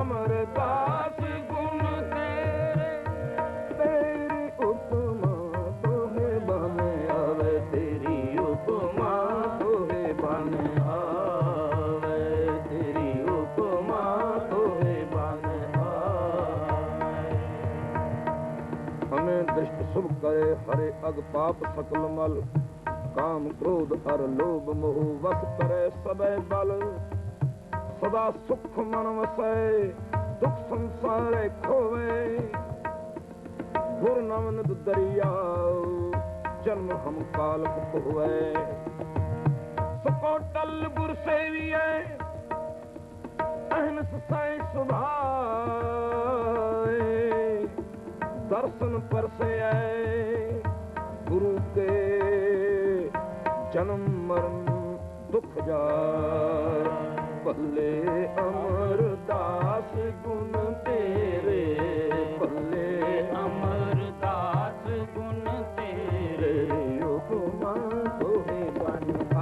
ਅਮਰਦਾਸ ਗੁਣ ਤੇਰੇ। ਤੇਰੀ ਉਪਮਾ ਤੋਹੇ ਬਹਨੇ ਆਵੇ, ਤੇਰੀ ਉਪਮਾ ਤੋਹੇ ਬਨ ਹਮੇ ਦਸ਼ਟ ਸੁਭ ਕਰੇ, ਹਰੇ ਅਗ ਪਾਪ ਸਕਲ ਮਲ। ਕਾਮ ਕ੍ਰੋਧ ਅਰ ਲੋਭ ਮੋਹ ਕਰੇ ਸਭੇ ਬਲ। ਸਦਾ ਸੁਖ ਮਨ ਵਸੈ ਦੁਖ ਸੰਸਾਰੇ ਖੋਵੇ। ਗੁਰ ਨਵਨਦ ਦਰਿਆ ਜਨਮ ਹਮ ਕਾਲ ਹੋਵੇ ਸਕੋਟਲ ਗੁਰ ਸੇਵੀਐ, ਅਹਨਸ ਸੈ ਸੁਭਾਏ। ਦਰਸ਼ਨ ਪਰਸੈ ਗੁਰੂ ਕੇ ਜਨਮ ਮਰਨ ਦੁਖ ਜਾਏ। पले अमरदास गुण तेरे। पले अमरदास गुण तेरे। योग मोहे बन